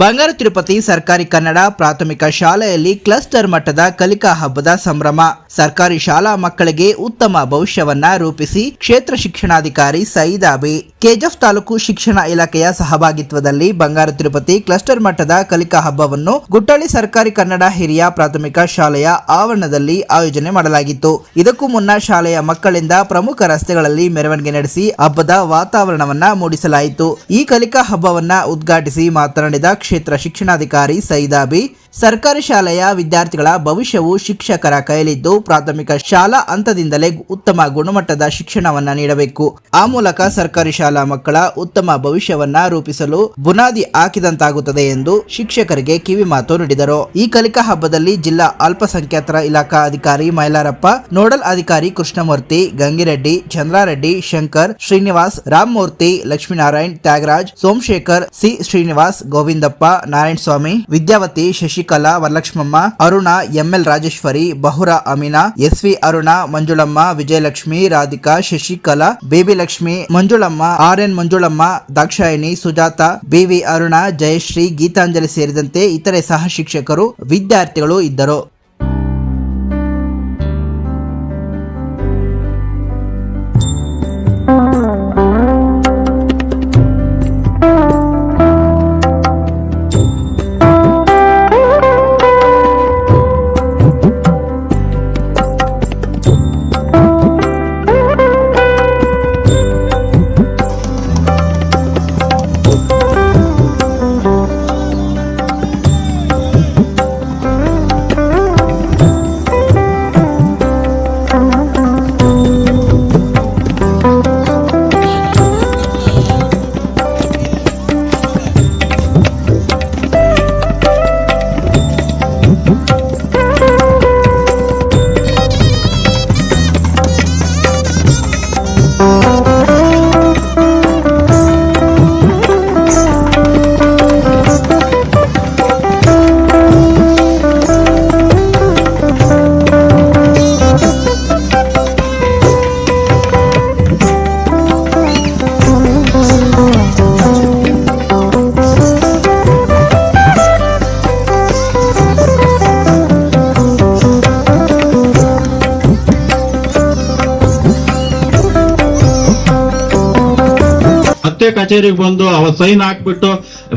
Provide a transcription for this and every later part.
ಬಂಗಾರ ತಿರುಪತಿ ಸರ್ಕಾರಿ ಕನ್ನಡ ಪ್ರಾಥಮಿಕ ಶಾಲೆಯಲ್ಲಿ ಕ್ಲಸ್ಟರ್ ಮಟ್ಟದ ಕಲಿಕಾ ಹಬ್ಬದ ಸಂಭ್ರಮ. ಸರ್ಕಾರಿ ಶಾಲಾ ಮಕ್ಕಳಿಗೆ ಉತ್ತಮ ಭವಿಷ್ಯವನ್ನ ರೂಪಿಸಿ ಕ್ಷೇತ್ರ ಶಿಕ್ಷಣಾಧಿಕಾರಿ ಸೈದಾಬಿ ಕೆಜಫ್ ತಾಲೂಕು ಶಿಕ್ಷಣ ಇಲಾಖೆಯ ಸಹಭಾಗಿತ್ವದಲ್ಲಿ ಬಂಗಾರ ತಿರುಪತಿ ಕ್ಲಸ್ಟರ್ ಮಟ್ಟದ ಕಲಿಕಾ ಹಬ್ಬವನ್ನು ಗುಟ್ಟಳ್ಳಿ ಸರ್ಕಾರಿ ಕನ್ನಡ ಹಿರಿಯ ಪ್ರಾಥಮಿಕ ಶಾಲೆಯ ಆವರಣದಲ್ಲಿ ಆಯೋಜನೆ ಮಾಡಲಾಗಿತ್ತು. ಇದಕ್ಕೂ ಮುನ್ನ ಶಾಲೆಯ ಮಕ್ಕಳಿಂದ ಪ್ರಮುಖ ರಸ್ತೆಗಳಲ್ಲಿ ಮೆರವಣಿಗೆ ನಡೆಸಿ ಹಬ್ಬದ ವಾತಾವರಣವನ್ನ ಮೂಡಿಸಲಾಯಿತು. ಈ ಕಲಿಕಾ ಹಬ್ಬವನ್ನ ಉದ್ಘಾಟಿಸಿ ಮಾತನಾಡಿದ ಕ್ಷೇತ್ರ ಶಿಕ್ಷಣಾಧಿಕಾರಿ ಸೈದಾಬಿ ಸರ್ಕಾರಿ ಶಾಲೆಯ ವಿದ್ಯಾರ್ಥಿಗಳ ಭವಿಷ್ಯವು ಶಿಕ್ಷಕರ ಕೈಯಲ್ಲಿದ್ದು, ಪ್ರಾಥಮಿಕ ಶಾಲಾ ಹಂತದಿಂದಲೇ ಉತ್ತಮ ಗುಣಮಟ್ಟದ ಶಿಕ್ಷಣವನ್ನು ನೀಡಬೇಕು. ಆ ಮೂಲಕ ಸರ್ಕಾರಿ ಶಾಲಾ ಮಕ್ಕಳ ಉತ್ತಮ ಭವಿಷ್ಯವನ್ನ ರೂಪಿಸಲು ಬುನಾದಿ ಹಾಕಿದಂತಾಗುತ್ತದೆ ಎಂದು ಶಿಕ್ಷಕರಿಗೆ ಕಿವಿ ಮಾತು ನುಡಿದರು. ಈ ಕಲಿಕಾ ಹಬ್ಬದಲ್ಲಿ ಜಿಲ್ಲಾ ಅಲ್ಪಸಂಖ್ಯಾತರ ಇಲಾಖಾ ಅಧಿಕಾರಿ ಮೈಲಾರಪ್ಪ, ನೋಡಲ್ ಅಧಿಕಾರಿ Krishnamurthy, Gangireddy, Chandrareddy, Shankar, Srinivas, Ramamurthy, Lakshminarayan, Thyagaraj, Somashekar, C Srinivas, Govindappa, Narayanaswamy Swamy Vidyavathi Shashikala Varalakshmamma, Aruna, M L Rajeshwari, ಬಹುರಾ Amina, S V Aruna, Manjulamma, Vijayalakshmi, Radhika, Shashikala, Baby Lakshmi, Manjulamma R N Manjulamma, Dakshayini, Sujatha, B V Aruna, Jayashree, Geetanjali ಸೇರಿದಂತೆ ಇತರೆ ಸಹ ಶಿಕ್ಷಕರು, ವಿದ್ಯಾರ್ಥಿಗಳು ಇದ್ದರು. ಮತ್ತೆ ಕಚೇರಿಗೆ ಬಂದು ಅವ ಸೈನ್ ಹಾಕ್ಬಿಟ್ಟು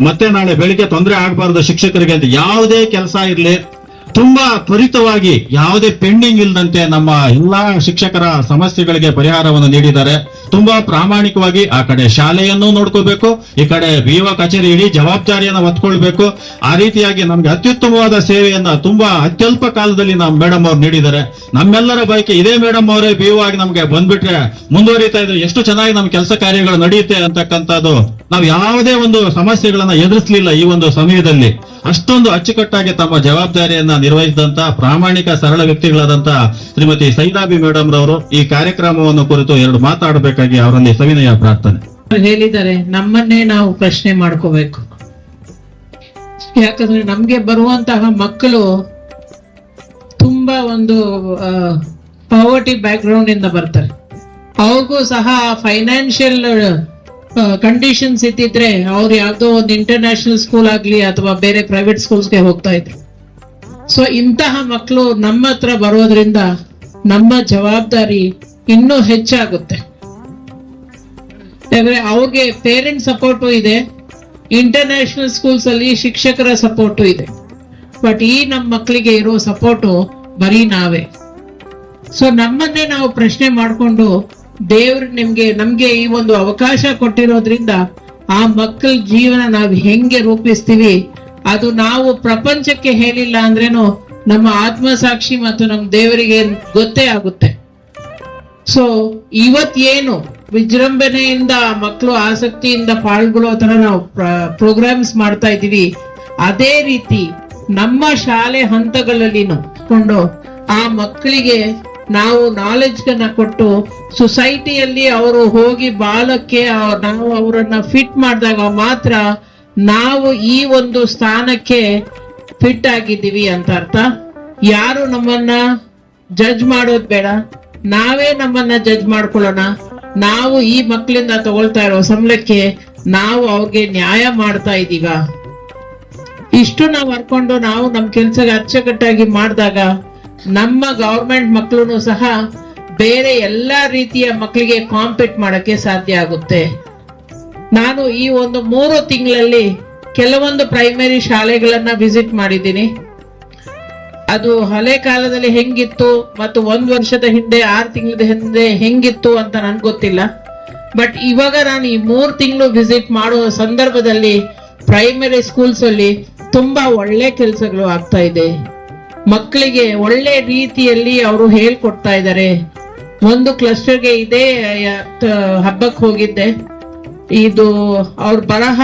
ಮತ್ತೆ ನಾಳೆ ಬೆಳಿಗ್ಗೆ ತೊಂದರೆ ಆಗ್ಬಾರ್ದು ಶಿಕ್ಷಕರಿಗೆ ಅಂತ ಯಾವುದೇ ಕೆಲಸ ಇರಲಿ, ತುಂಬಾ ತ್ವರಿತವಾಗಿ ಯಾವುದೇ ಪೆಂಡಿಂಗ್ ಇಲ್ಲದಂತೆ ನಮ್ಮ ಎಲ್ಲಾ ಶಿಕ್ಷಕರ ಸಮಸ್ಯೆಗಳಿಗೆ ಪರಿಹಾರವನ್ನು ನೀಡಿದ್ದಾರೆ. ತುಂಬಾ ಪ್ರಾಮಾಣಿಕವಾಗಿ ಆ ಕಡೆ ಶಾಲೆಯನ್ನು ನೋಡ್ಕೋಬೇಕು, ಈ ಕಡೆ ಬಿಒ ಕಚೇರಿ ಇಡೀ ಜವಾಬ್ದಾರಿಯನ್ನು ಹೊತ್ಕೊಳ್ಬೇಕು. ಆ ರೀತಿಯಾಗಿ ನಮ್ಗೆ ಅತ್ಯುತ್ತಮವಾದ ಸೇವೆಯನ್ನ ತುಂಬಾ ಅತ್ಯಲ್ಪ ಕಾಲದಲ್ಲಿ ನಮ್ಮ ಮೇಡಮ್ ಅವ್ರು ನೀಡಿದ್ದಾರೆ. ನಮ್ಮೆಲ್ಲರ ಬಯಕೆ ಇದೇ ಮೇಡಮ್ ಅವರೇ ಬಿ ಆಗಿ ನಮ್ಗೆ ಬಂದ್ಬಿಟ್ರೆ ಮುಂದುವರಿತಾ ಇದ್ರೆ ಎಷ್ಟು ಚೆನ್ನಾಗಿ ನಮ್ಮ ಕೆಲಸ ಕಾರ್ಯಗಳು ನಡೆಯುತ್ತೆ ಅಂತಕ್ಕಂಥದ್ದು ನಾವು ಯಾವುದೇ ಒಂದು ಸಮಸ್ಯೆಗಳನ್ನ ಎದುರಿಸಲಿಲ್ಲ ಈ ಒಂದು ಸಮಯದಲ್ಲಿ. ಅಷ್ಟೊಂದು ಅಚ್ಚುಕಟ್ಟಾಗಿ ತಮ್ಮ ಜವಾಬ್ದಾರಿಯನ್ನ ನಿರ್ವಹಿಸಿದಂತ ಪ್ರಾಮಾಣಿಕ ಸರಳ ವ್ಯಕ್ತಿಗಳಾದಂತ ಶ್ರೀಮತಿ ಸೈದಾಬಿ ಮೇಡಮ್ ರವರು ಈ ಕಾರ್ಯಕ್ರಮವನ್ನು ಕುರಿತು ಎರಡು ಮಾತಾಡಬೇಕಾಗಿ ಅವರಲ್ಲಿ ಸವಿನಯ ಪ್ರಾರ್ಥನೆ. ಹೇಳಿದ್ದಾರೆ, ನಮ್ಮನ್ನೇ ನಾವು ಪ್ರಶ್ನೆ ಮಾಡ್ಕೋಬೇಕು. ಯಾಕಂದ್ರೆ ನಮ್ಗೆ ಬರುವಂತಹ ಮಕ್ಕಳು ತುಂಬಾ ಒಂದು ಪಾವರ್ಟಿ ಬ್ಯಾಕ್ ಗ್ರೌಂಡ್ ಇಂದ ಬರ್ತಾರೆ. ಅವ್ರಿಗೂ ಸಹ ಫೈನಾನ್ಷಿಯಲ್ ಕಂಡೀಷನ್ಸ್ ಇದ್ದಿದ್ರೆ ಅವ್ರು ಯಾವ್ದೋ ಒಂದು ಇಂಟರ್ನ್ಯಾಷನಲ್ ಸ್ಕೂಲ್ ಆಗ್ಲಿ ಅಥವಾ ಬೇರೆ ಪ್ರೈವೇಟ್ ಸ್ಕೂಲ್ಸ್ಗೆ ಹೋಗ್ತಾ ಇದ್ರು. ಸೊ ಇಂತಹ ಮಕ್ಕಳು ನಮ್ಮ ಹತ್ರ ಬರೋದ್ರಿಂದ ನಮ್ಮ ಜವಾಬ್ದಾರಿ ಇನ್ನೂ ಹೆಚ್ಚಾಗುತ್ತೆ. ಯಾಕಂದ್ರೆ ಅವ್ರಿಗೆ ಪೇರೆಂಟ್ ಸಪೋರ್ಟು ಇದೆ ಇಂಟರ್ನ್ಯಾಷನಲ್ ಸ್ಕೂಲ್ಸ್ ಅಲ್ಲಿ ಶಿಕ್ಷಕರ ಸಪೋರ್ಟು ಇದೆ. ಬಟ್ ಈ ನಮ್ಮ ಮಕ್ಕಳಿಗೆ ಇರೋ ಸಪೋರ್ಟು ಬರೀ ನಾವೇ. ಸೊ ನಮ್ಮನ್ನೇ ನಾವು ಪ್ರಶ್ನೆ ಮಾಡಿಕೊಂಡು ದೇವ್ರು ನಿಮ್ಗೆ, ನಮ್ಗೆ ಈ ಒಂದು ಅವಕಾಶ ಕೊಟ್ಟಿರೋದ್ರಿಂದ ಆ ಮಕ್ಕಳ ಜೀವನ ನಾವು ಹೆಂಗೆ ರೂಪಿಸ್ತೀವಿ, ಅದು ನಾವು ಪ್ರಪಂಚಕ್ಕೆ ಹೇಳಿಲ್ಲ ಅಂದ್ರೇನು ನಮ್ಮ ಆತ್ಮಸಾಕ್ಷಿ ಮತ್ತು ನಮ್ಮ ದೇವರಿಗೆ ಗೊತ್ತೇ ಆಗುತ್ತೆ. ಸೊ ಏನು ವಿಜೃಂಭಣೆಯಿಂದ, ಮಕ್ಕಳು ಆಸಕ್ತಿಯಿಂದ ಪಾಲ್ಗೊಳ್ಳೋ ತರ ನಾವು ಪ್ರೋಗ್ರಾಮ್ಸ್ ಮಾಡ್ತಾ ಇದೀವಿ ಅದೇ ರೀತಿ ನಮ್ಮ ಶಾಲೆ ಹಂತಗಳಲ್ಲಿ ಕೊಂಡು ಆ ಮಕ್ಕಳಿಗೆ ನಾವು ನಾಲೆಜ್ ಗನ್ನ ಕೊಟ್ಟು ಸೊಸೈಟಿಯಲ್ಲಿ ಅವರು ಹೋಗಿ ಬಾಲಕ್ಕೆ ನಾವು ಅವರನ್ನ ಫಿಟ್ ಮಾಡಿದಾಗ ಮಾತ್ರ ನಾವು ಈ ಒಂದು ಸ್ಥಾನಕ್ಕೆ ಫಿಟ್ ಆಗಿದ್ದೀವಿ ಅಂತ ಅರ್ಥ. ಯಾರು ನಮ್ಮನ್ನ ಜಡ್ಜ್ ಮಾಡೋದ್ ಬೇಡ. ನಾವೇ ನಮ್ಮನ್ನ ಜಡ್ಜ್ ಮಾಡ್ಕೊಳ್ಳೋಣ. ನಾವು ಈ ಮಕ್ಕಳಿಂದ ತಗೊಳ್ತಾ ಇರೋ ಸಂಬಳಕ್ಕೆ ನಾವು ಅವ್ರಿಗೆ ನ್ಯಾಯ ಮಾಡ್ತಾ ಇದೀವ. ಇಷ್ಟು ನಾವು ಹರ್ಕೊಂಡು ನಾವು ನಮ್ಮ ಕೆಲಸಕ್ಕೆ ಅಚ್ಚುಕಟ್ಟಾಗಿ ಮಾಡಿದಾಗ ನಮ್ಮ ಗೌರ್ಮೆಂಟ್ ಮಕ್ಕಳು ಸಹ ಬೇರೆ ಎಲ್ಲಾ ರೀತಿಯ ಮಕ್ಕಳಿಗೆ ಕಾಂಪೀಟ್ ಮಾಡಕ್ಕೆ ಸಾಧ್ಯ ಆಗುತ್ತೆ. ನಾನು ಈ ಒಂದು ಮೂರು ತಿಂಗಳಲ್ಲಿ ಕೆಲವೊಂದು ಪ್ರೈಮರಿ ಶಾಲೆಗಳನ್ನು ವಿಸಿಟ್ ಮಾಡಿದ್ದೀನಿ. ಅದು ಹಳೆ ಕಾಲದಲ್ಲಿ ಹೆಂಗಿತ್ತು ಮತ್ತು ಒಂದು ವರ್ಷದ ಹಿಂದೆ, ಆರು ತಿಂಗಳ ಹಿಂದೆ ಹೆಂಗಿತ್ತು ಅಂತ ನನ್ಗೆ ಗೊತ್ತಿಲ್ಲ. ಬಟ್ ಇವಾಗ ನಾನು ಈ ಮೂರು ತಿಂಗಳು ವಿಸಿಟ್ ಮಾಡುವ ಸಂದರ್ಭದಲ್ಲಿ ಪ್ರೈಮರಿ ಸ್ಕೂಲ್ಸ್ ಅಲ್ಲಿ ತುಂಬಾ ಒಳ್ಳೆ ಕೆಲಸಗಳು ಆಗ್ತಾ ಇದೆ. ಮಕ್ಕಳಿಗೆ ಒಳ್ಳೆ ರೀತಿಯಲ್ಲಿ ಅವರು ಹೇಳ್ಕೊಡ್ತಾ ಇದ್ದಾರೆ ಒಂದು ಕ್ಲಸ್ಟರ್ಗೆ ಇದೇ ಹಬ್ಬಕ್ಕೆ ಹೋಗಿದ್ದೆ. ಇದು ಅವ್ರ ಬರಹ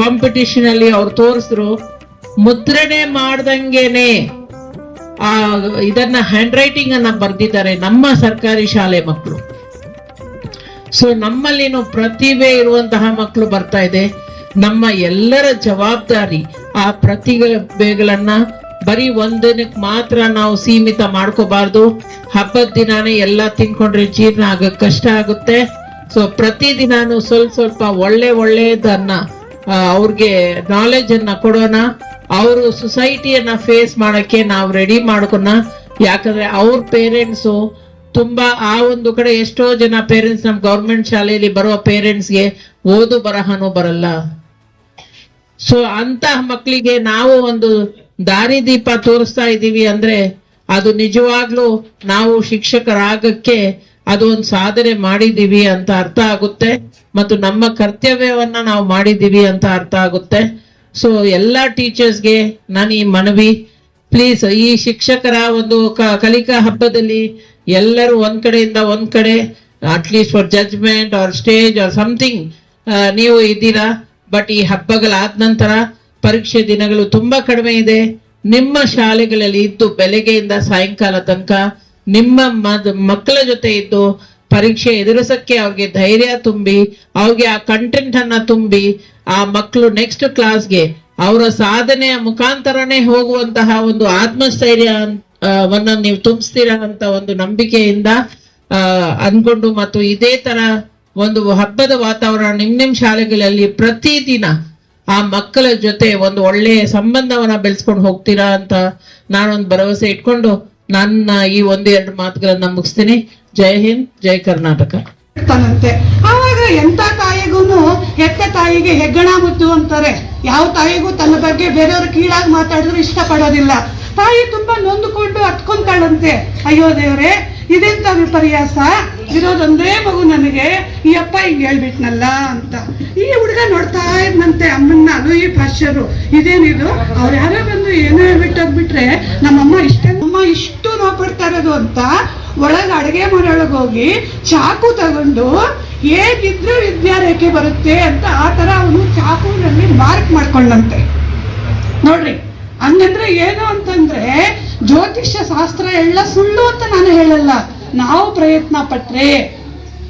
ಕಾಂಪಿಟಿಷನ್ ಅಲ್ಲಿ ಅವ್ರು ತೋರಿಸಿದ್ರು ಮುದ್ರಣೆ ಮಾಡ್ದಂಗೆನೆ, ಆ, ಇದನ್ನ ಹ್ಯಾಂಡ್ ರೈಟಿಂಗ್ ಅನ್ನ ಬರ್ದಿದ್ದಾರೆ ನಮ್ಮ ಸರ್ಕಾರಿ ಶಾಲೆ ಮಕ್ಕಳು ಸೊ ನಮ್ಮಲ್ಲಿನೂ ಪ್ರತಿಭೆ ಇರುವಂತಹ ಮಕ್ಕಳು ಬರ್ತಾ ಇದೆ. ನಮ್ಮ ಎಲ್ಲರ ಜವಾಬ್ದಾರಿ ಆ ಪ್ರತಿಭೆಗಳನ್ನ ಬರೀ ಒಂದಿನಕ್ಕೆ ಮಾತ್ರ ನಾವು ಸೀಮಿತ ಮಾಡ್ಕೋಬಾರ್ದು. ಹಬ್ಬದ ದಿನಾನೇ ಎಲ್ಲ ತಿನ್ಕೊಂಡ್ರೆ ಜೀರ್ಣ ಆಗಕ್ಕೆ ಕಷ್ಟ ಆಗುತ್ತೆ. ಸೊ ಪ್ರತಿ ದಿನಾನು ಸ್ವಲ್ಪ ಸ್ವಲ್ಪ ಒಳ್ಳೆ ಒಳ್ಳೆಯದನ್ನ ಅವ್ರಿಗೆ ನಾಲೆಜ್ ಅನ್ನ ಕೊಡೋಣ. ಅವರು ಸೊಸೈಟಿಯನ್ನ ಫೇಸ್ ಮಾಡಕ್ಕೆ ನಾವು ರೆಡಿ ಮಾಡ್ಕೊಣ ಯಾಕಂದ್ರೆ ಅವ್ರ ಪೇರೆಂಟ್ಸು ತುಂಬಾ ಆ ಒಂದು ಕಡೆ ಎಷ್ಟೋ ಜನ ಪೇರೆಂಟ್ಸ್ ನಮ್ ಗೌರ್ಮೆಂಟ್ ಶಾಲೆಯಲ್ಲಿ ಬರುವ ಪೇರೆಂಟ್ಸ್ಗೆ ಓದು ಬರಹನೂ ಬರಲ್ಲ. ಸೊ ಅಂತ ಮಕ್ಕಳಿಗೆ ನಾವು ಒಂದು ದಾರಿದೀಪ ತೋರಿಸ್ತಾ ಇದ್ದೀವಿ ಅಂದ್ರೆ, ಅದು ನಿಜವಾಗ್ಲೂ ನಾವು ಶಿಕ್ಷಕರಾಗಕ್ಕೆ ಅದು ಒಂದು ಸಾಧನೆ ಮಾಡಿದ್ದೀವಿ ಅಂತ ಅರ್ಥ ಆಗುತ್ತೆ, ಮತ್ತು ನಮ್ಮ ಕರ್ತವ್ಯವನ್ನ ನಾವು ಮಾಡಿದ್ದೀವಿ ಅಂತ ಅರ್ಥ ಆಗುತ್ತೆ. ಸೊ ಎಲ್ಲ ಟೀಚರ್ಸ್ಗೆ ನಾನು ಈ ಮನವಿ ಪ್ಲೀಸ್ ಈ ಶಿಕ್ಷಕರ ಒಂದು ಕಲಿಕಾ ಹಬ್ಬದಲ್ಲಿ ಎಲ್ಲರೂ ಒಂದ್ ಕಡೆಯಿಂದ ಒಂದ್ ಕಡೆ at least for judgement or stage or something ನೀವು ಇದ್ದೀರಾ. ಬಟ್ ಈ ಹಬ್ಬಗಳಾದ ನಂತರ ಪರೀಕ್ಷೆ ದಿನಗಳು ತುಂಬಾ ಕಡಿಮೆ ಇದೆ. ನಿಮ್ಮ ಶಾಲೆಗಳಲ್ಲಿ ಇದ್ದು ಬೆಳಗ್ಗೆಯಿಂದ ಸಾಯಂಕಾಲ ತನಕ ನಿಮ್ಮ ಮಕ್ಕಳ ಜೊತೆ ಇದ್ದು ಪರೀಕ್ಷೆ ಎದುರಿಸಕ್ಕೆ ಅವ್ರಿಗೆ ಧೈರ್ಯ ತುಂಬಿ ಅವ್ರಿಗೆ ಆ ಕಂಟೆಂಟ್ ಅನ್ನ ತುಂಬಿ ಆ ಮಕ್ಕಳು ನೆಕ್ಸ್ಟ್ ಕ್ಲಾಸ್ಗೆ ಅವರ ಸಾಧನೆಯ ಮುಖಾಂತರನೇ ಹೋಗುವಂತಹ ಒಂದು ಆತ್ಮಸ್ಥೈರ್ಯ ಆ, ವನ್ನ ನೀವು ತುಂಬಿಸ್ತೀರಾ ಅಂತ ಒಂದು ನಂಬಿಕೆಯಿಂದ ಅನ್ಕೊಂಡು ಮತ್ತು ಇದೇ ತರ ಒಂದು ಹಬ್ಬದ ವಾತಾವರಣ ನಿಮ್ ನಿಮ್ ಶಾಲೆಗಳಲ್ಲಿ ಪ್ರತಿದಿನ ಆ ಮಕ್ಕಳ ಜೊತೆ ಒಂದು ಒಳ್ಳೆಯ ಸಂಬಂಧವನ್ನ ಬೆಳೆಸ್ಕೊಂಡು ಹೋಗ್ತೀರಾ ಅಂತ ನಾನೊಂದು ಭರವಸೆ ಇಟ್ಕೊಂಡು ನನ್ನ ಈ ಒಂದು ಎರಡು ಮಾತುಗಳನ್ನ ಮುಗಿಸ್ತೀನಿ. ಜೈ ಹಿಂದ್, ಜೈ ಕರ್ನಾಟಕ. ಆವಾಗ ಎಂತ ತಾಯಿಗೂ ಹೆತ್ತ ತಾಯಿಗೆ ಹೆಗ್ಗಣ ಮುದ್ದು ಅಂತಾರೆ. ಯಾವ ತಾಯಿಗೂ ತನ್ನ ಬಗ್ಗೆ ಬೇರೆಯವ್ರ ಕೀಳಾಗಿ ಮಾತಾಡಿದ್ರು ಇಷ್ಟಪಡೋದಿಲ್ಲ. ತಾಯಿ ತುಂಬಾ ನೊಂದುಕೊಂಡು ಹತ್ಕೊಂತಾಳಂತೆ ಅಯ್ಯೋ ದೇವ್ರೆ, ಇದೆಂತ ವಿಪರ್ಯಾಸ? ಇರೋದಂದ್ರೆ ಮಗು ನನಗೆ ಈ ಅಪ್ಪ ಹಿಂಗ್ ಹೇಳ್ಬಿಟ್ನಲ್ಲ ಅಂತ. ಈ ಹುಡುಗ ನೋಡ್ತಾ ಇದ್ನಂತೆ ಅಮ್ಮನ್ನ ಅದು ಈ ಭಾಷ್ಯರು. ಇದೇನಿದು ಅವ್ರು ಯಾರೋ ಬಂದು ಏನೋ ಹೇಳ್ಬಿಟ್ಟೋಗ್ಬಿಟ್ರೆ ನಮ್ಮಮ್ಮ ಇಷ್ಟೇ ಅಮ್ಮ ಇಷ್ಟು ನೋವು ಪಡ್ತಾ ಇರೋದು ಅಂತ ಒಳಗೆ ಅಡುಗೆ ಮನೆಯೊಳಗೆ ಹೋಗಿ ಚಾಕು ತಗೊಂಡು ಹೇಗಿದ್ರೂ ವಿದ್ಯಾರೇಖೆ ಬರುತ್ತೆ ಅಂತ ಆ ಥರ ಅವನು ಚಾಕುನಲ್ಲಿ ಮಾರ್ಕ್ ಮಾಡ್ಕೊಂಡಂತೆ. ನೋಡ್ರಿ, ಹಂಗಂದ್ರೆ ಏನು ಅಂತಂದ್ರೆ ಜ್ಯೋತಿಷ್ಯ ಶಾಸ್ತ್ರ ಎಲ್ಲ ಸುಳ್ಳು ಅಂತ ನಾನು ಹೇಳಲ್ಲ. ನಾವು ಪ್ರಯತ್ನ ಪಟ್ರೆ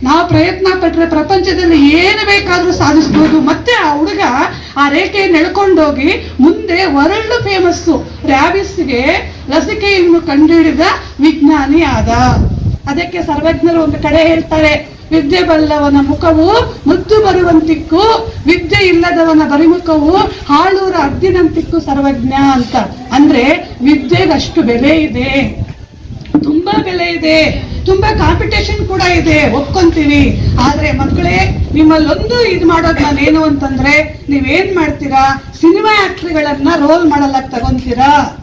ನಾವು ಪ್ರಯತ್ನ ಪಟ್ಟರೆ ಪ್ರಪಂಚದಲ್ಲಿ ಏನು ಬೇಕಾದರೂ ಸಾಧಿಸ್ಬೋದು. ಮತ್ತೆ ಆ ಹುಡುಗ ಆ ರೇಖೆಯನ್ನು ಎಳ್ಕೊಂಡೋಗಿ ಮುಂದೆ ವರ್ಲ್ಡ್ ಫೇಮಸ್ಸು. ರ್ಯಾಬಿಸ್ಗೆ ಲಸಿಕೆಯನ್ನು ಕಂಡುಹಿಡಿದ ವಿಜ್ಞಾನಿ ಆದ. ಅದಕ್ಕೆ ಸರ್ವಜ್ಞರು ಒಂದು ಕಡೆ ಹೇಳ್ತಾರೆ, ವಿದ್ಯೆ ಬಲ್ಲವನ ಮುಖವು ಮುದ್ದು ಬರುವಂತಿಕ್ಕು, ವಿದ್ಯೆ ಇಲ್ಲದವನ ಬರಿಮುಖವು ಹಾಳೂರ ಅದ್ದಿನಂತಿಕ್ಕು ಸರ್ವಜ್ಞ ಅಂತ. ಅಂದ್ರೆ ವಿದ್ಯೆಗಷ್ಟು ಬೆಲೆ ಇದೆ. ತುಂಬಾ ಬೆಲೆ ಇದೆ. ತುಂಬಾ ಕಾಂಪಿಟೇಷನ್ ಕೂಡ ಇದೆ, ಒಪ್ಕೊಂತೀನಿ. ಆದ್ರೆ ಮಕ್ಕಳೇ, ನಿಮ್ಮಲ್ಲೊಂದು ಇದು ಮಾಡೋದು ಏನು ಅಂತಂದ್ರೆ, ನೀವೇನ್ ಮಾಡ್ತೀರಾ? ಸಿನಿಮಾ ಆಕ್ಟ್ರಿಗಳನ್ನ ರೋಲ್ ಮಾಡಲ್ಲ ತಗೊಂತೀರಾ?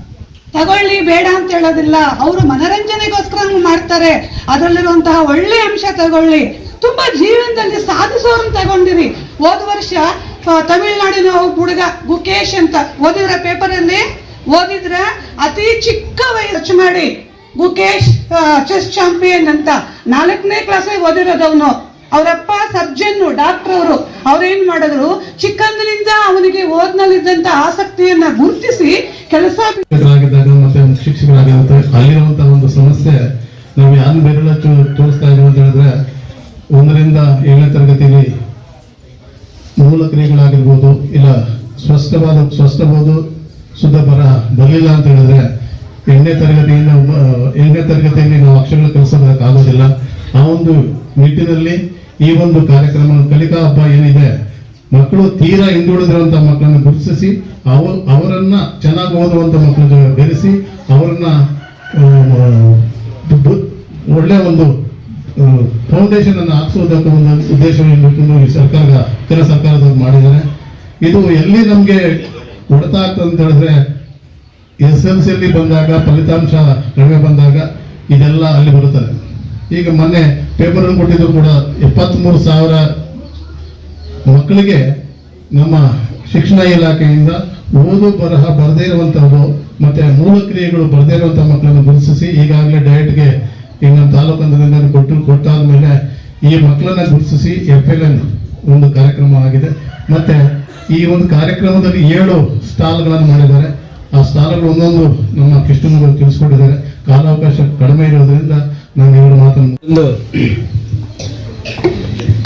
ತಗೊಳ್ಳಿ, ಬೇಡ ಅಂತ ಹೇಳೋದಿಲ್ಲ. ಅವರು ಮನರಂಜನೆಗೋಸ್ಕರ ಮಾಡ್ತಾರೆ. ಅದರಲ್ಲಿರುವಂತಹ ಒಳ್ಳೆ ಅಂಶ ತಗೊಳ್ಳಿ. ತುಂಬಾ ಜೀವನದಲ್ಲಿ ಸಾಧಿಸೋರನ್ನ ತಗೊಂಡಿರಿ. ಹೋದ ವರ್ಷ ತಮಿಳುನಾಡಿನ ಹುಡುಗ, ಗುಕೇಶ್ ಅಂತ ಓದಿದ್ರ ಪೇಪರಲ್ಲಿ ಓದಿದ್ರ ಅತಿ ಚಿಕ್ಕ ವಯಸ್ಸು ಮಾಡಿ. ಗುಕೇಶ್ ಚೆಸ್ ಚಾಂಪಿಯನ್ ಅಂತ ನಾಲ್ಕನೇ ಕ್ಲಾಸ್ ಓದಿರೋದು ಅವನು ಅವರಪ್ಪ ಸರ್ಜನ್ ಡಾಕ್ಟರ್ ಅವರು. ಅವ್ರೇನ್ ಮಾಡಿದ್ರು? ಚಿಕ್ಕಂದಿನಿಂದ ಅವನಿಗೆ ಓದ್ನಲ್ಲಿದ್ದಂತ ಆಸಕ್ತಿಯನ್ನ ಗುರುತಿಸಿ ಕೆಲಸ ಮತ್ತೆ ಒಂದು ಒಂದು ಸಮಸ್ಯೆ ನಾವು ಯಾರು ಬೆರಳ ತೋರಿಸ್ತಾ ಇದ್ದೀವಿ ಅಂತ ಹೇಳಿದ್ರೆ ಒಂದರಿಂದ ಏಳನೇ ತರಗತಿಯಲ್ಲಿ ಮೂಲ ಕ್ರಿಯೆಗಳಾಗಿರ್ಬೋದು, ಇಲ್ಲ ಸ್ವಸ್ಥವಾದ ಸ್ವಸ್ಥಬಹುದು ಶುದ್ಧ ಬರಹ ಬರಲಿಲ್ಲ ಅಂತ ಹೇಳಿದ್ರೆ ಎಂಟನೇ ತರಗತಿಯಿಂದ ಎಂಟನೇ ತರಗತಿಯಲ್ಲಿ ನಾವು ಅಕ್ಷರಗಳು ಕಲಿಸೋದಕ್ಕೆ ಆಗೋದಿಲ್ಲ. ಆ ಒಂದು ನಿಟ್ಟಿನಲ್ಲಿ ಈ ಒಂದು ಕಾರ್ಯಕ್ರಮ ಕಲಿಕಾ ಹಬ್ಬ ಏನಿದೆ, ಮಕ್ಕಳು ತೀರಾ ಹಿಂದುಳಿದಿರುವಂತ ಮಕ್ಕಳನ್ನು ಗುರುತಿಸಿ, ಅವ ಅವರನ್ನ ಚೆನ್ನಾಗಿ ಓದುವಂತ ಮಕ್ಕಳನ್ನು ಬೆರೆಸಿ, ಅವರನ್ನ ಒಳ್ಳೆ ಒಂದು ಫೌಂಡೇಶನ್ ಅನ್ನು ಹಾಕಿಸುವುದಕ್ಕ ಒಂದು ಉದ್ದೇಶವನ್ನು ಇಟ್ಕೊಂಡು ಈ ಸರ್ಕಾರ ಕೇಂದ್ರ ಸರ್ಕಾರದವ್ರು ಮಾಡಿದ್ದಾರೆ. ಇದು ಎಲ್ಲಿ ನಮ್ಗೆ ಹೊಡೆತ ಆಗ್ತದೆ ಅಂತ ಹೇಳಿದ್ರೆ ಎಸ್ ಎಲ್ ಸಿ ಬಂದಾಗ, ಫಲಿತಾಂಶ ಕಡಿಮೆ ಬಂದಾಗ ಇದೆಲ್ಲ ಅಲ್ಲಿ ಬರುತ್ತದೆ. ಈಗ ಮೊನ್ನೆ ಪೇಪರನ್ನು ಕೊಟ್ಟಿದ್ದು ಕೂಡ ಎಪ್ಪತ್ಮೂರು ಸಾವಿರ ಮಕ್ಕಳಿಗೆ ನಮ್ಮ ಶಿಕ್ಷಣ ಇಲಾಖೆಯಿಂದ ಓದು ಬರಹ ಬರದೇ ಇರುವಂತಹದ್ದು, ಮತ್ತೆ ಮೂಲ ಕ್ರಿಯೆಗಳು ಬರದೇ ಇರುವಂಥ ಮಕ್ಕಳನ್ನು ಗುರುತಿಸಿ ಈಗಾಗಲೇ ಡಯಟ್ಗೆ ಈಗ ನಮ್ಮ ತಾಲೂಕು ಕೊಟ್ಟು ಕೊಟ್ಟಾದ ಮೇಲೆ ಈ ಮಕ್ಕಳನ್ನು ಗುರುತಿಸಿ ಎಫ್ ಎಲ್ ಎನ್ ಒಂದು ಕಾರ್ಯಕ್ರಮ ಆಗಿದೆ. ಮತ್ತೆ ಈ ಒಂದು ಕಾರ್ಯಕ್ರಮದಲ್ಲಿ ಏಳು ಸ್ಟಾಲ್ಗಳನ್ನು ಮಾಡಿದ್ದಾರೆ. ಆ ಸ್ಥಾನಗಳು ಒಂದೊಂದು ನಮ್ಮ ಕೃಷ್ಣಮಗಳು ತಿಳಿಸ್ಕೊಟ್ಟಿದ್ದಾರೆ. ಕಾಲಾವಕಾಶ ಕಡಿಮೆ ಇರೋದ್ರಿಂದ ನಾನು ಎರಡು ಮಾತನ್ನು ಒಂದು,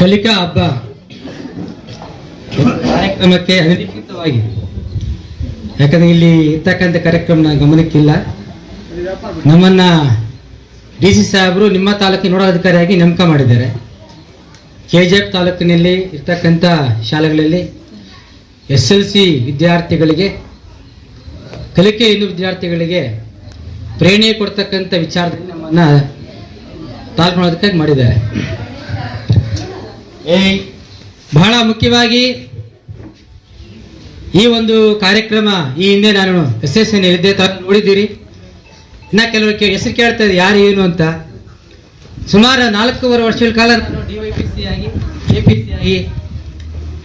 ಕಲಿಕಾ ಹಬ್ಬ ಕಾರ್ಯಕ್ರಮಕ್ಕೆ ಅನಧಿಕೃತವಾಗಿ. ಯಾಕಂದ್ರೆ ಇಲ್ಲಿ ಇರ್ತಕ್ಕಂಥ ಕಾರ್ಯಕ್ರಮ ಗಮನಕ್ಕಿಲ್ಲ. ನಮ್ಮನ್ನ ಡಿ ಸಿ ಸಾಹೇಬರು ನಿಮ್ಮ ತಾಲೂಕಿನ ನೋಡಾಧಿಕಾರಿಯಾಗಿ ನೇಮಕ ಮಾಡಿದ್ದಾರೆ. ಕೆ ಜಿ ಎಫ್ ತಾಲೂಕಿನಲ್ಲಿ ಇರ್ತಕ್ಕಂಥ ಶಾಲೆಗಳಲ್ಲಿ ಎಸ್ ಎಲ್ ಸಿ ವಿದ್ಯಾರ್ಥಿಗಳಿಗೆ ಕಲಿಕೆ ಇನ್ನು ವಿದ್ಯಾರ್ಥಿಗಳಿಗೆ ಪ್ರೇರಣೆ ಕೊಡ್ತಕ್ಕಂಥ ವಿಚಾರದಲ್ಲಿ ನಮ್ಮನ್ನ ನೋಡೋದಕ್ಕಾಗಿ ಮಾಡಿದ್ದಾರೆ. ಬಹಳ ಮುಖ್ಯವಾಗಿ ಈ ಒಂದು ಕಾರ್ಯಕ್ರಮ ಈ ಹಿಂದೆ ನಾನು ಎಸ್ ಎಸ್ ಎನ್ ಇದ್ದೆ ತಾವು ನೋಡಿದ್ದೀರಿ. ಇನ್ನ ಕೆಲವರು ಕೇ ಹೆಸರು ಕೇಳ್ತಾ ಇದೆ ಯಾರು ಏನು ಅಂತ. ಸುಮಾರು ನಾಲ್ಕೂವರೆ ವರ್ಷಗಳ ಕಾಲ ನಾನು ಡಿ ವೈ ಪಿ ಸಿ ಆಗಿ ಎ ಪಿ ಸಿ ಆಗಿ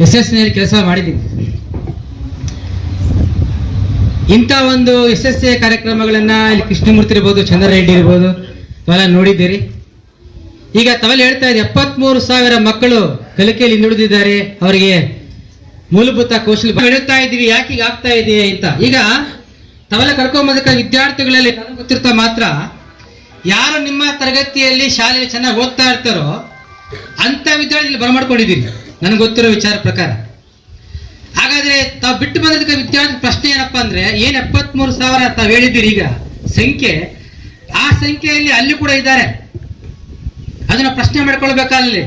ಎಸ್ ಎಸ್ ಎನ್ ಕೆಲಸ ಮಾಡಿದ್ದೀನಿ. ಇಂಥ ಒಂದು ಯಶಸ್ವಿ ಕಾರ್ಯಕ್ರಮಗಳನ್ನ ಇಲ್ಲಿ ಕೃಷ್ಣಮೂರ್ತಿ ಇರ್ಬೋದು, ಚಂದ್ರರೆಡ್ಡಿ ಇರ್ಬೋದು, ಇವೆಲ್ಲ ನೋಡಿದ್ದೀರಿ. ಈಗ ತಾವೆಲ್ಲ ಹೇಳ್ತಾ ಇದೆ ಎಪ್ಪತ್ಮೂರು ಸಾವಿರ ಮಕ್ಕಳು ಕಲಿಕೆಯಲ್ಲಿ ಹಿಂದುಳಿದಿದ್ದಾರೆ ಅವರಿಗೆ ಮೂಲಭೂತ ಕೌಶಲ್ಯ ಹೇಳ್ತಾ ಇದ್ದೀವಿ ಯಾಕೆ ಈಗ ಆಗ್ತಾ ಇದೆಯಾ ಅಂತ. ಈಗ ತಾವೆಲ್ಲ ಕರ್ಕೊಂಬಂದ ವಿದ್ಯಾರ್ಥಿಗಳಲ್ಲಿ ಗೊತ್ತಿರ್ತಾ ಮಾತ್ರ, ಯಾರು ನಿಮ್ಮ ತರಗತಿಯಲ್ಲಿ ಶಾಲೆಯಲ್ಲಿ ಚೆನ್ನಾಗಿ ಓದ್ತಾ ಇರ್ತಾರೋ ಅಂತ ವಿದ್ಯಾರ್ಥಿಗಳು ಬರಮಾಡ್ಕೊಂಡಿದ್ದೀರಿ. ನನಗೆ ಗೊತ್ತಿರೋ ವಿಚಾರ ಪ್ರಕಾರ. ಹಾಗಾದ್ರೆ ತಾವು ಬಿಟ್ಟು ಬಂದಿದ್ದಕ್ಕೆ ವಿದ್ಯಾರ್ಥಿ ಪ್ರಶ್ನೆ ಏನಪ್ಪಾ ಅಂದ್ರೆ, ಏನ್ ಎಪ್ಪತ್ಮೂರು ಸಾವಿರ ತಾವು ಹೇಳಿದ್ದೀರಿ ಈಗ ಸಂಖ್ಯೆ, ಆ ಸಂಖ್ಯೆಯಲ್ಲಿ ಅಲ್ಲಿ ಕೂಡ ಇದ್ದಾರೆ. ಅದನ್ನ ಪ್ರಶ್ನೆ ಮಾಡ್ಕೊಳ್ಬೇಕಲ್ಲಿ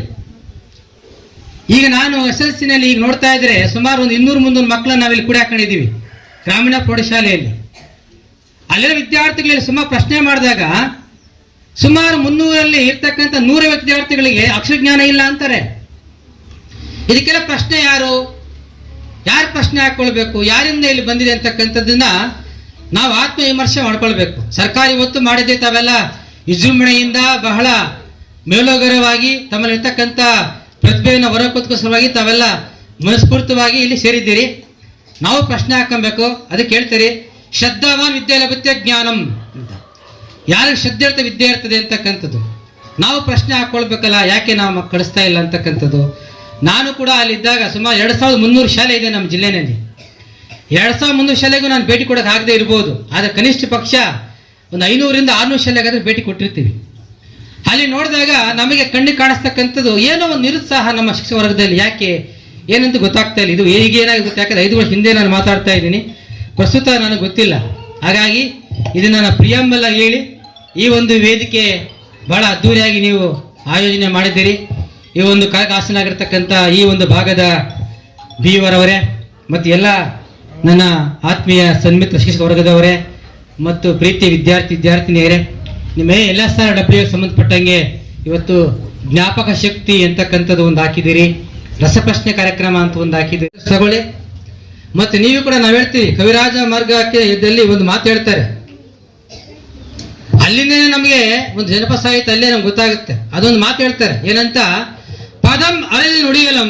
ಈಗ ನಾನು ಎಸ್ ಎಲ್ ಸಿನಲ್ಲಿ ಈಗ ನೋಡ್ತಾ ಇದ್ರೆ ಸುಮಾರು ಒಂದು ಇನ್ನೂರು ಮುನ್ನೂರು ಮಕ್ಕಳನ್ನ ನಾವಿಲ್ಲಿ ಕೂಡ ಹಾಕೊಂಡಿದ್ದೀವಿ, ಗ್ರಾಮೀಣ ಪ್ರೌಢಶಾಲೆಯಲ್ಲಿ. ಅಲ್ಲಿರೋ ವಿದ್ಯಾರ್ಥಿಗಳಲ್ಲಿ ಸುಮಾರು ಪ್ರಶ್ನೆ ಮಾಡಿದಾಗ, ಸುಮಾರು ಮುನ್ನೂರಲ್ಲಿ ಇರ್ತಕ್ಕಂಥ ನೂರ ವಿದ್ಯಾರ್ಥಿಗಳಿಗೆ ಅಕ್ಷರಜ್ಞಾನ ಇಲ್ಲ ಅಂತಾರೆ. ಇದಕ್ಕೆಲ್ಲ ಪ್ರಶ್ನೆ ಯಾರು? ಯಾರು ಪ್ರಶ್ನೆ ಹಾಕೊಳ್ಬೇಕು? ಯಾರಿಂದ ಇಲ್ಲಿ ಬಂದಿದೆ ಅಂತಕ್ಕಂಥದ್ದನ್ನ ನಾವು ಆತ್ಮವಿಮರ್ಶೆ ಮಾಡ್ಕೊಳ್ಬೇಕು. ಸರ್ಕಾರ ಇವತ್ತು ಮಾಡಿದ್ದೆ ತಾವೆಲ್ಲ ವಿಜೃಂಭಣೆಯಿಂದ ಬಹಳ ಮೇಲೋಗರವಾಗಿ ತಮ್ಮಲ್ಲಿರ್ತಕ್ಕಂಥ ಪ್ರತಿಭೆಯನ್ನು ಹೊರಕೊತ್ಕೋ ಸಲುವಾಗಿ ತಾವೆಲ್ಲ ಮನಸ್ಫೂರ್ತವಾಗಿ ಇಲ್ಲಿ ಸೇರಿದ್ದೀರಿ. ನಾವು ಪ್ರಶ್ನೆ ಹಾಕೊಬೇಕು ಅದಕ್ಕೆ ಹೇಳ್ತೀರಿ, ಶ್ರದ್ಧಾವಾನ್ ವಿದ್ಯೆ ಲಭ್ಯತೆ ಜ್ಞಾನಂ ಅಂತ. ಯಾರಿಗೆ ಶ್ರದ್ಧೆ ಇರ್ತದೆ ವಿದ್ಯೆ ಇರ್ತದೆ ಅಂತಕ್ಕಂಥದ್ದು? ನಾವು ಪ್ರಶ್ನೆ ಹಾಕೊಳ್ಬೇಕಲ್ಲ, ಯಾಕೆ ನಾವು ಕಳಿಸ್ತಾ ಇಲ್ಲ ಅಂತಕ್ಕಂಥದ್ದು? ನಾನು ಕೂಡ ಅಲ್ಲಿದ್ದಾಗ ಸುಮಾರು ಎರಡು ಸಾವಿರದ ಮುನ್ನೂರು ಶಾಲೆ ಇದೆ ನಮ್ಮ ಜಿಲ್ಲೆನಲ್ಲಿ. ಎರಡು ಸಾವಿರದ ಮುನ್ನೂರು ಶಾಲೆಗೂ ನಾನು ಭೇಟಿ ಕೊಡೋಕೆ ಆಗದೆ ಇರ್ಬೋದು. ಆದರೆ ಕನಿಷ್ಠ ಪಕ್ಷ ಒಂದು ಐನೂರಿಂದ ಆರುನೂರು ಶಾಲೆಗಾದರೂ ಭೇಟಿ ಕೊಟ್ಟಿರ್ತೀವಿ. ಅಲ್ಲಿ ನೋಡಿದಾಗ ನಮಗೆ ಕಣ್ಣಿಗೆ ಕಾಣಿಸ್ತಕ್ಕಂಥದ್ದು ಏನೋ ಒಂದು ನಿರುತ್ಸಾಹ ನಮ್ಮ ಶಿಕ್ಷಕ ವರ್ಗದಲ್ಲಿ. ಯಾಕೆ? ಏನಂತ ಗೊತ್ತಾಗ್ತಾ ಇಲ್ಲ. ಇದು ಈಗ ಏನಾಗುತ್ತೆ? ಗೊತ್ತಾ? ಯಾಕಂದ್ರೆ ಐದು ವರ್ಷ ಹಿಂದೆ ನಾನು ಮಾತಾಡ್ತಾ ಇದ್ದೀನಿ. ಪ್ರಸ್ತುತ ನನಗೆ ಗೊತ್ತಿಲ್ಲ. ಹಾಗಾಗಿ ಇದನ್ನ ನಾನು ಪ್ರಿಯಂಬಲ್ಲ ಹೇಳಿ, ಈ ಒಂದು ವೇದಿಕೆ ಬಹಳ ಅದ್ಧೂರಿಯಾಗಿ ನೀವು ಆಯೋಜನೆ ಮಾಡಿದ್ದೀರಿ. ಈ ಒಂದು ಕನಕಾಸನಾಗಿರ್ತಕ್ಕಂಥ ಈ ಒಂದು ಭಾಗದ ಬಿವರವರೇ ಮತ್ತು ಎಲ್ಲ ನನ್ನ ಆತ್ಮೀಯ ಸನ್ಮಿತ್ರ ಶಿಕ್ಷಕ ವರ್ಗದವರೇ, ಮತ್ತು ಪ್ರೀತಿ ವಿದ್ಯಾರ್ಥಿ ವಿದ್ಯಾರ್ಥಿನಿಯರೇ ನಿಮ್ಮ ಎಲ್ಲ ಸ್ಥಾನ ಡಬ್ಲ್ಯೂ ಸಂಬಂಧಪಟ್ಟಂಗೆ ಇವತ್ತು ಜ್ಞಾಪಕ ಶಕ್ತಿ ಅಂತಕ್ಕಂಥದ್ದು ಒಂದು ಹಾಕಿದ್ದೀರಿ, ರಸಪ್ರಶ್ನೆ ಕಾರ್ಯಕ್ರಮ ಅಂತ ಒಂದು ಹಾಕಿದ್ದೀರಿ. ತಗೊಳ್ಳಿ ಮತ್ತು ನೀವು ಕೂಡ ನಾವು ಹೇಳ್ತೀವಿ, ಕವಿರಾಜ ಮಾರ್ಗಕ್ಕೆ ಇದ್ದಲ್ಲಿ ಒಂದು ಮಾತು ಹೇಳ್ತಾರೆ. ಅಲ್ಲಿಂದನೇ ನಮಗೆ ಒಂದು ಜನಪ ಸಾಹಿತ್ಯ, ಅಲ್ಲೇ ನಮ್ಗೆ ಗೊತ್ತಾಗುತ್ತೆ. ಅದೊಂದು ಮಾತು ಹೇಳ್ತಾರೆ. ಏನಂತ? ಪದಂ ಅರಿದು ನುಡಿಯಲಂ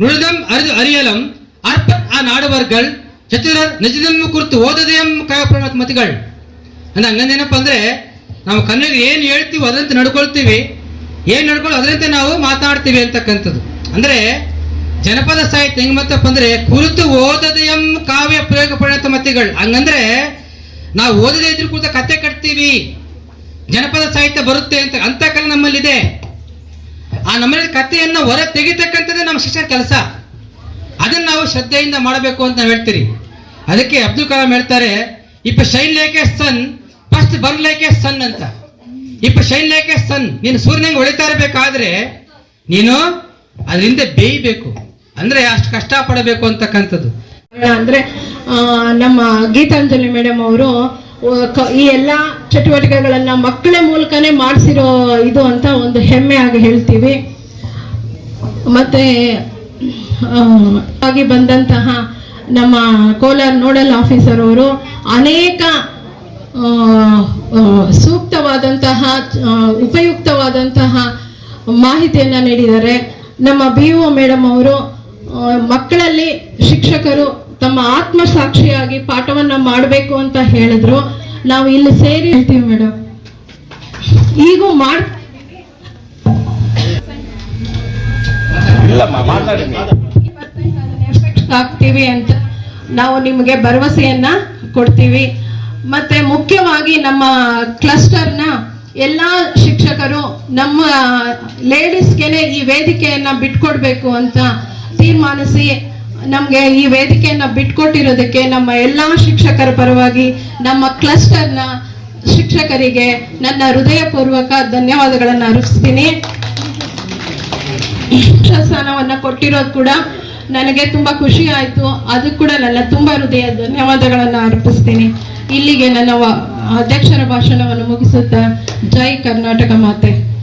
நுழுதம் அறிந்து ಅರಿಯಲಂ அற்பத் ಆ நாடுவர்கள் ಚತುರ ನಿಜದಂ ಕುರಿತು ಓದದೆಯಂ ಕಾವ್ಯ ಮತಿಗಳ್ ಅಂದ್ರೆ ಹಂಗಂದೇನಪ್ಪ ಅಂದ್ರೆ ನಾವು ಕನ್ನಡ ಏನು ಹೇಳ್ತೀವಿ ಅದಂತೆ ನಡ್ಕೊಳ್ತೀವಿ ಏನು ನಡ್ಕೊಳ್ಳೋ ಅದರಂತೆ ನಾವು ಮಾತಾಡ್ತೀವಿ ಅಂತಕ್ಕಂಥದ್ದು ಅಂದ್ರೆ ಜನಪದ ಸಾಹಿತ್ಯ ಹೆಂಗ್ ಮತ್ತಪ್ಪ ಅಂದ್ರೆ ಕುರಿತು ಓದದೆಯಂ ಕಾವ್ಯ ಪ್ರಯೋಗ ಮತಿಗಳು ಹಂಗಂದ್ರೆ ನಾವು ಓದದೇ ಇದ್ರೂ ಕುರಿತ ಕತೆ ಕಟ್ತೀವಿ ಜನಪದ ಸಾಹಿತ್ಯ ಬರುತ್ತೆ ಅಂತ ಅಂತ ಕಲೆ ನಮ್ಮಲ್ಲಿದೆ ಆ ನಮ್ಮ ಕಥೆಯನ್ನು ಹೊರ ತೆಗಿತಕ್ಕಂಥದ್ದೇ ನಮ್ಮ ಶಿಕ್ಷಣ ಕೆಲಸ. ಅದನ್ನ ನಾವು ಶ್ರದ್ಧೆಯಿಂದ ಮಾಡಬೇಕು ಅಂತ ನಾವು ಹೇಳ್ತೀರಿ. ಅದಕ್ಕೆ ಅಬ್ದುಲ್ ಕಲಾಂ ಹೇಳ್ತಾರೆ, ಇಪ್ಪ shine like sun, first burn like sun ಅಂತ. ಇಪ್ಪ ಶೈನ್ ಲೇಕೆ ಸನ್, ನೀನು ಸೂರ್ಯನಿಗೆ ಹೊಳಿತಾ ಇರಬೇಕಾದ್ರೆ ನೀನು ಅದರಿಂದ ಬೇಯಬೇಕು. ಅಂದ್ರೆ ಅಷ್ಟು ಕಷ್ಟ ಪಡಬೇಕು ಅಂತಕ್ಕಂಥದ್ದು. ಅಂದ್ರೆ ನಮ್ಮ ಗೀತಾಂಜಲಿ ಮೇಡಮ್ ಅವರು ಈ ಎಲ್ಲ ಚಟುವಟಿಕೆಗಳನ್ನ ಮಕ್ಕಳ ಮೂಲಕನೇ ಮಾಡಿಸಿರೋ ಇದು ಅಂತ ಒಂದು ಹೆಮ್ಮೆ ಆಗಿ ಹೇಳ್ತೀವಿ. ಮತ್ತೆ ಆಗಿ ಬಂದಂತಹ ನಮ್ಮ ಕೋಲಾರ ನೋಡಲ್ ಆಫೀಸರ್ ಅವರು ಅನೇಕ ಸೂಕ್ತವಾದಂತಹ ಉಪಯುಕ್ತವಾದಂತಹ ಮಾಹಿತಿಯನ್ನು ನೀಡಿದ್ದಾರೆ. ನಮ್ಮ ಬಿ ಒ ಮೇಡಮ್ ಅವರು ಮಕ್ಕಳಲ್ಲಿ ಶಿಕ್ಷಕರು ತಮ್ಮ ಸಾಕ್ಷಿಯಾಗಿ ಪಾಠವನ್ನ ಮಾಡಬೇಕು ಅಂತ ಹೇಳಿದ್ರು. ನಾವು ಇಲ್ಲಿ ಸೇರಿ ಹೇಳ್ತೀವಿ ಮೇಡಮ್ ಈಗೂ ಮಾಡ್ ಆಗ್ತೀವಿ ಅಂತ ನಾವು ನಿಮಗೆ ಭರವಸೆಯನ್ನ ಕೊಡ್ತೀವಿ. ಮತ್ತೆ ಮುಖ್ಯವಾಗಿ ನಮ್ಮ ಕ್ಲಸ್ಟರ್ನ ಎಲ್ಲ ಶಿಕ್ಷಕರು ನಮ್ಮ ಲೇಡೀಸ್ಗೆನೆ ಈ ವೇದಿಕೆಯನ್ನ ಬಿಟ್ಕೊಡ್ಬೇಕು ಅಂತ ತೀರ್ಮಾನಿಸಿ ನಮಗೆ ಈ ವೇದಿಕೆಯನ್ನ ಬಿಟ್ಕೊಟ್ಟಿರೋದಕ್ಕೆ ನಮ್ಮ ಎಲ್ಲ ಶಿಕ್ಷಕರ ಪರವಾಗಿ, ನಮ್ಮ ಕ್ಲಸ್ಟರ್ನ ಶಿಕ್ಷಕರಿಗೆ ನನ್ನ ಹೃದಯಪೂರ್ವಕ ಧನ್ಯವಾದಗಳನ್ನು ಅರ್ಪಿಸ್ತೀನಿ. ಸ್ಥಾನವನ್ನ ಕೊಟ್ಟಿರೋದು ಕೂಡ ನನಗೆ ತುಂಬಾ ಖುಷಿ ಆಯ್ತು. ಅದು ಕೂಡ ನನ್ನ ತುಂಬಾ ಹೃದಯ ಧನ್ಯವಾದಗಳನ್ನು ಅರ್ಪಿಸ್ತೀನಿ. ಇಲ್ಲಿಗೆ ನನ್ನ ಅಧ್ಯಕ್ಷರ ಭಾಷಣವನ್ನು ಮುಗಿಸುತ್ತಾ, ಜೈ ಕರ್ನಾಟಕ ಮಾತೆ.